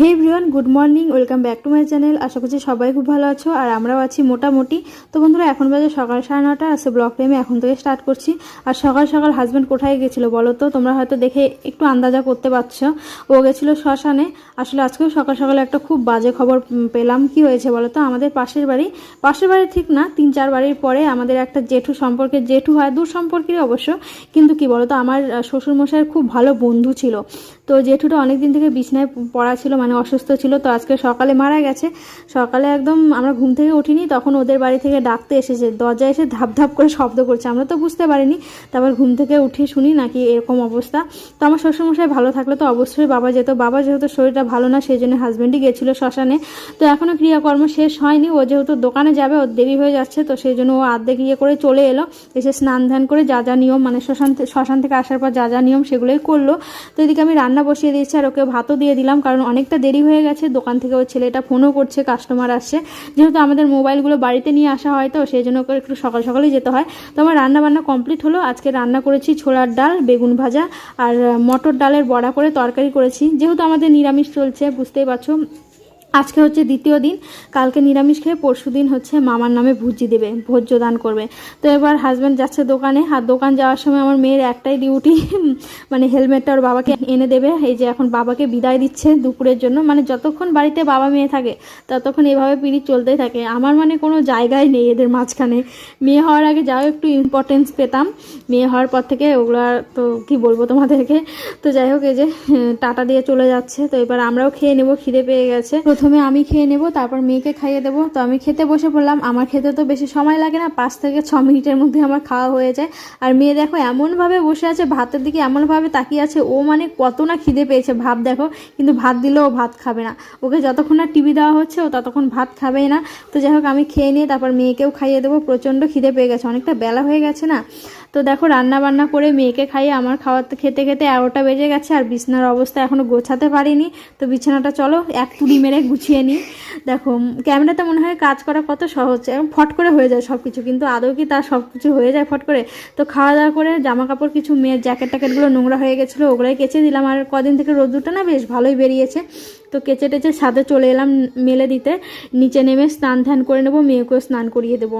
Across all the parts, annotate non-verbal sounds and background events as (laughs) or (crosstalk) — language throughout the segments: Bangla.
Hey everyone good morning welcome back to my channel আশা করছি সবাই খুব ভালো আছো, আর আমরাও আছি মোটামুটি। তো বন্ধুরা, এখন বাজে সকাল সাড়ে নটা আসে ব্লগ টাইমে এখন থেকে স্টার্ট করছি। আর সকাল সকাল হাজব্যান্ড কোথায় গেছিল বলো তো? তোমরা হয়তো দেখে একটু আন্দাজা করতে পারছ। ও গেছিল শ্মশানে। আসলে আজকেও সকাল সকালে একটা খুব বাজে খবর পেলাম। কি হয়েছে বলো তো? আমাদের পাশের বাড়ি পাশের বাড়ি ঠিক না, তিন চার বাড়ির পরে আমাদের একটা জেঠু সম্পর্কে, জেঠু হয় দূর সম্পর্কেরই অবশ্য। কিন্তু কি বলো তো? আমার শ্বশুরমশাইয়ের খুব ভালো বন্ধু ছিল। তো জেঠুটা অনেক দিন থেকে বিছনায় পড়া ছিল মানে অসুস্থ ছিল, তো আজকে সকালে মারা গেছে। সকালে একদম আমরা ঘুম থেকে উঠিনি, তখন ওদের বাড়ি থেকে ডাকতে এসেছে। দরজায় এসে ধাপ ধাপ করে শব্দ করছে, আমরা তো বুঝতে পারিনি। তারপর ঘুম থেকে উঠে শুনি নাকি এরকম অবস্থা। তো আমার শ্বশুরমশাই ভালো থাকলে তো অবশ্যই বাবা যেত। বাবা যেহেতু শরীরটা ভালো না সেই জন্য হাজব্যান্ডই গেছিল শ্মশানে। তো এখনও ক্রিয়াকর্ম শেষ হয়নি, ও যেহেতু দোকানে যাবে ওর দেরি হয়ে যাচ্ছে, তো সেই জন্য ও আর্ধেক ইয়ে করে চলে এলো। এসে স্নান ধ্যান করে যা যা নিয়ম মানে শ্মশান শ্মশান থেকে আসার পর যা যা নিয়ম সেগুলোই করল। তো এদিকে আমি রান্না বসিয়ে দিয়েছি আর ওকে ভাতও দিয়ে দিলাম, কারণ অনেকটা দেরি হয়ে গেছে। দোকান থেকে ওর ছেলেটা ফোনও করছে কাস্টমার আসছে। যেহেতু আমাদের মোবাইলগুলো বাড়িতে নিয়ে আসা হয়, তো সেই জন্য করে একটু সকাল সকালেই যেতে হয়। তো আমার রান্না বান্না কমপ্লিট হলো। আজকে রান্না করেছি ছোলার ডাল, বেগুন ভাজা আর মটর ডালের বড়া করে তরকারি করেছি। যেহেতু আমাদের নিরামিষ চলছে, বুঝতেই পারছ আজকে হচ্ছে দ্বিতীয় দিন, কালকে নিরামিষ খেয়ে পরশু দিন হচ্ছে মামার নামে ভুজি দেবে ভোজ্য দান করবে। তো এবার হাজব্যান্ড যাচ্ছে দোকানে, আর দোকান যাওয়ার সময় আমার মেয়ের একটাই ডিউটি (laughs) মানে হেলমেটটা ওর বাবাকে এনে দেবে। এই যে এখন বাবাকে বিদায় দিচ্ছে দুপুরের জন্য মানে যতক্ষণ বাড়িতে বাবা মেয়ে থাকে, ততক্ষণ এভাবে পিড়ি চলতেই থাকে। আমার মানে কোনো জায়গায় নেই এদের মাঝখানে। মেয়ে হওয়ার আগে যাও, একটু ইম্পর্টেন্স পেতাম। মেয়ে হওয়ার পর থেকে ওগুলো আর তো কি বলব তোমাদেরকে? তো যাই হোক, এই যে, টাটা দিয়ে চলে যাচ্ছে। তো এবার আমরাও খেয়ে নেব, খিদে পেয়ে গেছে। প্রথমে আমি খেয়ে নেব, তারপর মেয়েকে খাইয়ে দেবো। তো আমি খেতে বসে পড়লাম। আমার খেতে তো বেশি সময় লাগে না, পাঁচ থেকে ছ মিনিটের মধ্যে আমার খাওয়া হয়ে যায়। আর মেয়ে দেখো, এমনভাবে বসে আছে, ভাতের দিকে এমনভাবে তাকিয়ে আছে, ও মানে কত না খিদে পেয়েছে। ভাব দেখো, কিন্তু ভাত দিলেও ভাত খাবে না। ওকে যতক্ষণ না টিভি দেওয়া হচ্ছে, ও ততক্ষণ ভাত খাবেই না। তো যাই হোক, আমি খেয়ে নিয়ে তারপর মেয়েকেও খাইয়ে দেবো। প্রচণ্ড খিদে পেয়ে গেছে, অনেকটা বেলা হয়ে গেছে না? তো দেখো রান্না বান্না করে মেয়েকে খাইয়ে আমার খাওয়াতে খেতে খেতে এগারোটা বেজে গেছে আর বিছানার অবস্থা এখনও গোছাতে পারিনি। তো বিছানাটা চলো, এক তুড়ি মেরে গুছিয়ে নিই। দেখো ক্যামেরাতে মনে হয় কাজ করা কত সহজ, এরকম ফট করে হয়ে যায় সব কিছু কিন্তু আদৌ কি তার সব কিছু হয়ে যায় ফট করে? তো খাওয়া দাওয়া করে জামা কাপড় কিছু মেয়ের জ্যাকেট ট্যাকেটগুলো নোংরা হয়ে গেছিল, ওগুলোই কেচে দিলাম। আর কদিন থেকে রোদ্দুরটা না বেশ ভালোই বেরিয়েছে। তো কেচে টেচে ছাদে চলে এলাম মেলে দিতে। নিচে নেমে স্নান ধ্যান করে নেব, মেয়েকেও স্নান করিয়ে দেবো।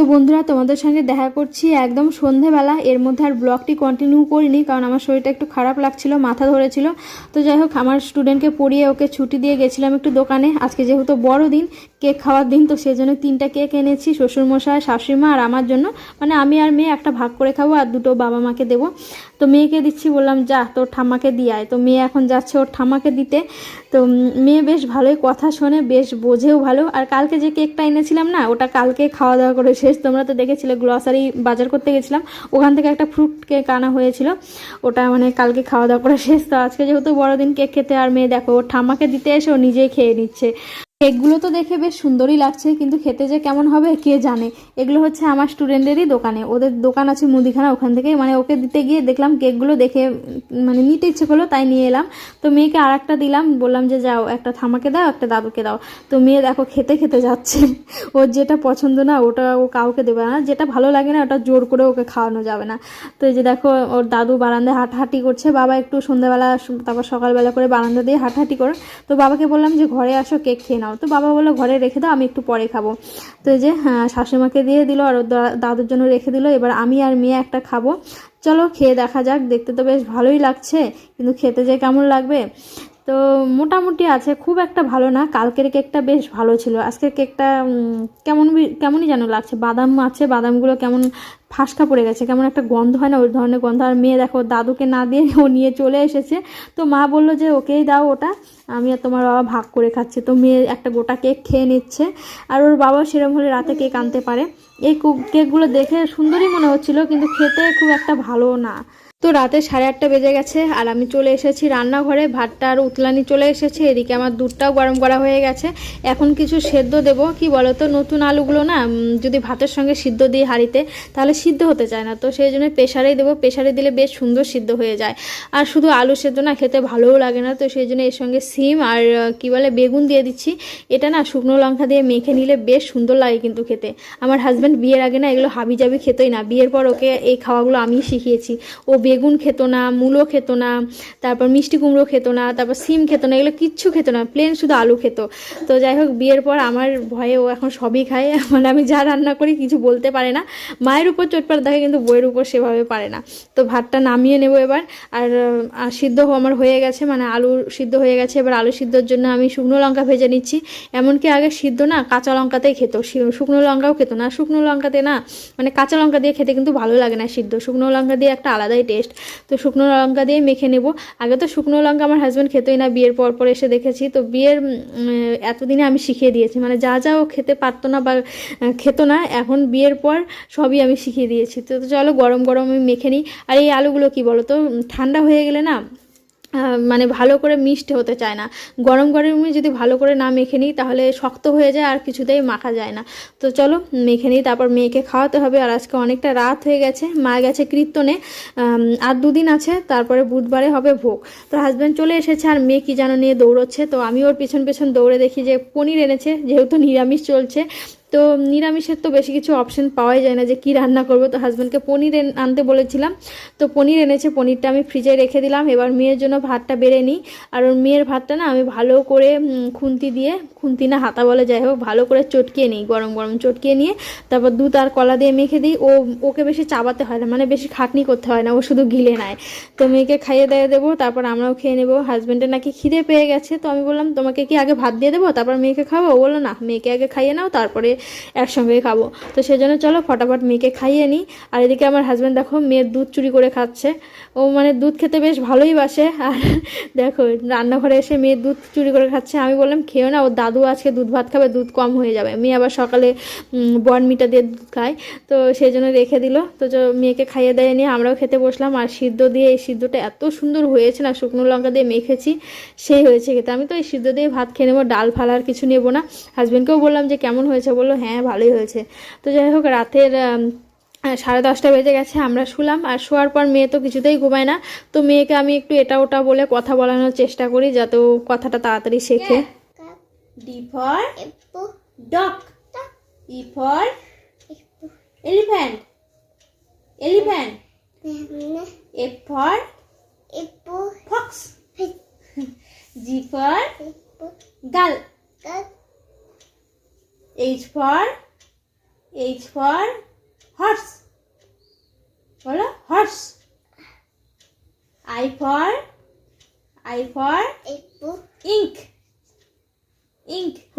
তো বন্ধুরা, তোমাদের সঙ্গে দেখা করছি একদম সন্ধেবেলা। এর মধ্যে আর ব্লগটি কন্টিনিউ করিনি, কারণ আমার শরীরটা একটু খারাপ লাগছিল, মাথা ধরেছিল। তো যাই হোক, আমার স্টুডেন্টকে পড়িয়ে ওকে ছুটি দিয়ে গেছিলাম একটু দোকানে। আজকে যেহেতু বড় দিন কেক খাওয়ার দিন, তো সেই জন্য তিনটা কেক এনেছি, শ্বশুরমশাই, শাশুড়িমা আর আমার জন্য। মানে আমি আর মেয়ে একটা ভাগ করে খাব আর দুটো বাবা মাকে দেবো। তো মেয়েকে দিচ্ছি, বললাম, যা, তোর ঠাম্মাকে দিয়ে আয়। তো মেয়ে এখন যাচ্ছে ওর ঠাম্মাকে দিতে। তো মেয়ে বেশ ভালোই কথা শোনে, বেশ বোঝেও ভালো। আর কালকে যে কেকটা এনেছিলাম না, ওটা কালকে খাওয়া দাওয়া করে শেষ। তোমরা তো দেখেছিলে গ্লসারি বাজার করতে গেছিলাম। ওখান থেকে একটা ফ্রুট কেক আনা হয়েছিল। ওটা মানে কালকে খাওয়া দাওয়া করে শেষ। তো আজকে যেহেতু বড়দিন কেক খেতে, আর মেয়ে দেখো, ওর ঠাম্মাকে দিতে এসে ও নিজেই খেয়ে নিচ্ছে। কেকগুলো তো দেখে বেশ সুন্দরই লাগছে, কিন্তু খেতে যে কেমন হবে কে জানে? এগুলো হচ্ছে আমার স্টুডেন্টেরই দোকানে। ওদের দোকান আছে মুদিখানা, ওখান থেকে মানে ওকে দিতে গিয়ে দেখলাম কেকগুলো দেখে মানে নিতে ইচ্ছে করল, তাই নিয়ে এলাম। তো মেয়েকে আর একটা দিলাম, বললাম যে, যাও, একটা থামাকে দাও, একটা দাদুকে দাও। তো মেয়ে দেখো খেতে খেতে যাচ্ছে। ওর যেটা পছন্দ না, ওটা ও কাউকে দেবে না। যেটা ভালো লাগে না, ওটা জোর করে ওকে খাওয়ানো যাবে না। তো এই যে দেখো, ওর দাদু বারান্দায় হাঁটাহাঁটি করছে। বাবা একটু সন্ধ্যাবেলা, তারপর সকালবেলা করে বারান্দা দিয়ে হাঁটাহাঁটি করে। তো বাবাকে বললাম যে, ঘরে আসো, কেক খেয়ে নাও। তো বাবা বলল ঘরে রেখে দাও আমি একটু পরে খাব। তো এই যে হ্যাঁ, শাশুড়িমাকে দিয়ে দিল আর দাদুর জন্য রেখে দিল। এবার আমি আর মেয়ে একটা খাব। চলো খেয়ে দেখা যাক। দেখতে তো বেশ ভালোই লাগছে কিন্তু খেতে যে কেমন লাগবে? তো মোটামুটি আছে, খুব একটা ভালো না। কালকের কেকটা বেশ ভালো ছিল। আজকের কেকটা কেমন কেমনই যেন লাগছে। বাদাম আছে, বাদামগুলো কেমন ফাঁসকা পড়ে গেছে, কেমন একটা গন্ধ হয় না, ওই ধরনের গন্ধ। আর মেয়ে দেখো, দাদুকে না দিয়ে ও নিয়ে চলে এসেছে। তো মা বলল যে, ওকেই দাও ওটা, আমি আর তোমার বাবা ভাগ করে খাচ্ছি। তো মেয়ে একটা গোটা কেক খেয়ে নিচ্ছে। আর ওর বাবা সেরকম হলে রাতে কেক আনতে পারে। এই কেকগুলো দেখে সুন্দরই মনে হচ্ছিল, কিন্তু খেতে খুব একটা ভালো না। তো রাতে সাড়ে আটটা বেজে গেছে আর আমি চলে এসেছি রান্নাঘরে। ভাতটা আর উতলানি চলে এসেছে, এদিকে আমার দুধটাও গরম করা হয়ে গেছে। এখন কিছু সেদ্ধ দেবো, কি বলো তো নতুন আলুগুলো না যদি ভাতের সঙ্গে সিদ্ধ দিই হাঁড়িতে, তাহলে সিদ্ধ হতে চায় না। তো সেই জন্য প্রেশারেই দেবো, প্রেশারে দিলে বেশ সুন্দর সিদ্ধ হয়ে যায়। আর শুধু আলু সেদ্ধ না, খেতে ভালোও লাগে না। তো সেই জন্য এর সঙ্গে সিম আর কি বলে, বেগুন দিয়ে দিচ্ছি। এটা না শুকনো লঙ্কা দিয়ে মেখে নিলে বেশ সুন্দর লাগে কিন্তু খেতে। আমার হাজব্যান্ড বিয়ের আগে না এগুলো হাবি জাবি খেতোই না। বিয়ের পর ওকে এই খাওয়াগুলো আমি শিখিয়েছি। ও বেগুন খেত না, মূলো খেত না, তারপর মিষ্টি কুমড়ো খেত না, তারপর সিম খেত না, এগুলো কিচ্ছু খেত না প্লেন শুধু আলু খেত। তো যাই হোক, বিয়ের পর আমার ভয়ে ও এখন সবই খায় (laughs) মানে আমি যা রান্না করি কিছু বলতে পারে না। মায়ের উপর চটপাট দেখে কিন্তু বইয়ের উপর সেভাবে পারে না। তো ভাতটা নামিয়ে নেব এবার, আর সিদ্ধ আমার হয়ে গেছে মানে আলু সিদ্ধ হয়ে গেছে, এবার আলু সিদ্ধর জন্য আমি শুকনো লঙ্কা ভেজে নিচ্ছি। এমনকি আগে সিদ্ধ না, কাঁচা লঙ্কাতেই খেত শুকনো লঙ্কাও খেত না, শুকনো লঙ্কাতে না মানে কাঁচা লঙ্কা দিয়ে খেতে কিন্তু ভালো লাগে না সিদ্ধ। শুকনো লঙ্কা দিয়ে একটা আলাদাই টেস্ট তো শুকনো লঙ্কা দিয়ে মেখে নেব। আগে তো শুকনো লঙ্কা আমার হাজব্যান্ড খেতই না, বিয়ের পর পর এসে দেখেছি। তো বিয়ের এতদিনে আমি শিখিয়ে দিয়েছি। মানে যা যা ও খেতে পারতো না বা খেত না, এখন বিয়ের পর সবই আমি শিখিয়ে দিয়েছি। তো চলো গরম গরম আমি মেখে নিই। আর এই আলুগুলো কি বলো তো ঠান্ডা হয়ে গেলে না মানে ভালো করে মিষ্টি হতে চায় না। গরম গরমে যদি ভালো করে না মেখে নিই, তাহলে শক্ত হয়ে যায় আর কিছুতেই মাখা যায় না। তো চলো, মেখে নিই, তারপর মেয়েকে খাওয়াতে হবে। আর আজকে অনেকটা রাত হয়ে গেছে, মা গেছে কীর্তনে। আর দুদিন আছে, তারপরে বুধবারে হবে ভোগ। তো হাজব্যান্ড চলে এসেছে, আর মেয়ে কি যেন নিয়ে দৌড়চ্ছে। তো আমি ওর পিছন পেছন দৌড়ে দেখি যে পনির এনেছে, যেহেতু নিরামিষ চলছে। তো নিরামিষের তো বেশি কিছু অপশন পাওয়াই যায় না যে কি রান্না করব। তো হাজব্যান্ডকে পনির আনতে বলেছিলাম। তো পনির এনেছে, পনিরটা আমি ফ্রিজে রেখে দিলাম। এবার মেয়ের জন্য ভাতটা বেড়ে নিই। আর ওর মেয়ের ভাতটা না আমি ভালো করে খুন্তি দিয়ে, খুন্তি না হাতা বলে যাই হোক, ভালো করে চটকিয়ে নিই, গরম গরম চটকিয়ে নিয়ে। তারপর দুধ আর কলা দিয়ে মেখে দিই। ও, ওকে বেশি চাবাতে হয় না মানে বেশি খাটনি করতে হয় না, ও শুধু গিলে নেয়। তো মেয়েকে খাইয়ে দিয়ে দেবো, তারপর আমরাও খেয়ে নেব। হাজব্যান্ডের নাকি খিদে পেয়ে গেছে, তো আমি বললাম, তোমাকে কি আগে ভাত দিয়ে দেবো? তারপর মেয়েকে খাব ও বলল, না, মেয়েকে আগে খাইয়ে নাও, তারপরে একসঙ্গে খাব। তো সেজন্য চলো ফটাফট মেয়েকে খাইয়ে নিই। আর এদিকে আমার হাজব্যান্ড দেখো মেয়ের দুধ চুরি করে খাচ্ছে। ও মানে দুধ খেতে বেশ ভালোই বাসে। আর দেখো রান্নাঘরে এসে মেয়ের দুধ চুরি করে খাচ্ছে। আমি বললাম, খেয়েও না, ওর দাদু আজকে দুধ ভাত খাবে, দুধ কম হয়ে যাবে। মেয়ে আবার সকালে বনমিটা দিয়ে দুধ খায়। তো সেই জন্য রেখে দিল। তো মেয়েকে খাইয়ে দেয় নিয়ে আমরাও খেতে বসলাম। আর সিদ্ধ দিয়ে এই সিদ্ধটা এত সুন্দর হয়েছে না, শুকনো লঙ্কা দিয়ে মেখেছি, সেই হয়েছে খেতে। আমি তো এই সিদ্ধ দিয়ে ভাত খেয়ে নেব, ডাল ফাল আর কিছু নেব না। হাজব্যান্ডকেও বললাম যে, কেমন হয়েছে? বলল হ্যাঁ ভালোই হয়েছে। তো যাই হোক রাতের সাড়ে দশটা বেজে গেছে আমরা শুলাম। আর শোয়ার পর মেয়ে তো কিছুতেই ঘুমায় না। তো মেয়েকে আমি একটু এটা ওটা বলে কথা বলানোর চেষ্টা করি যাতে ও কথাটা তাড়াতাড়ি শেখে। D for E for elephant. Elephant. F for fox. G for girl. H for H for horse বলো horse I for I for ink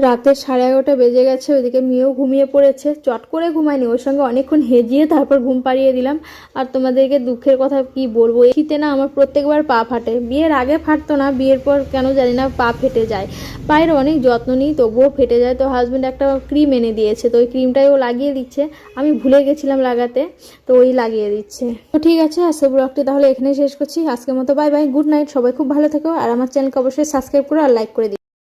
রাতে সাড়ে এগারোটা বেজে গেছে, ওইদিকে মেয়েও ঘুমিয়ে পড়েছে। চট করে ঘুমায়নি, ওর সঙ্গে অনেকক্ষণ হেজিয়ে তারপর ঘুম পাড়িয়ে দিলাম। আর তোমাদেরকে দুঃখের কথা কি বলব শীতে না আমার প্রত্যেকবার পা ফাটে। বিয়ের আগে ফাটতো না, বিয়ের পর কেন জানি না পা ফেটে যায়। পায়ের অনেক যত্ন নিই, তবুও ফেটে যায়। তো হাজব্যান্ড একটা ক্রিম এনে দিয়েছে, তো ওই ক্রিমটাই ও লাগিয়ে দিচ্ছে। আমি ভুলে গেছিলাম লাগাতে, তো ওই লাগিয়ে দিচ্ছে। তো ঠিক আছে আজকে ব্লগটি তাহলে এখানেই শেষ করছি। আজকের মতো বাই বাই গুড নাইট সবাই খুব ভালো থেকো। আর আমার চ্যানেলকে অবশ্যই সাবস্ক্রাইব করো আর লাইক করে দিও।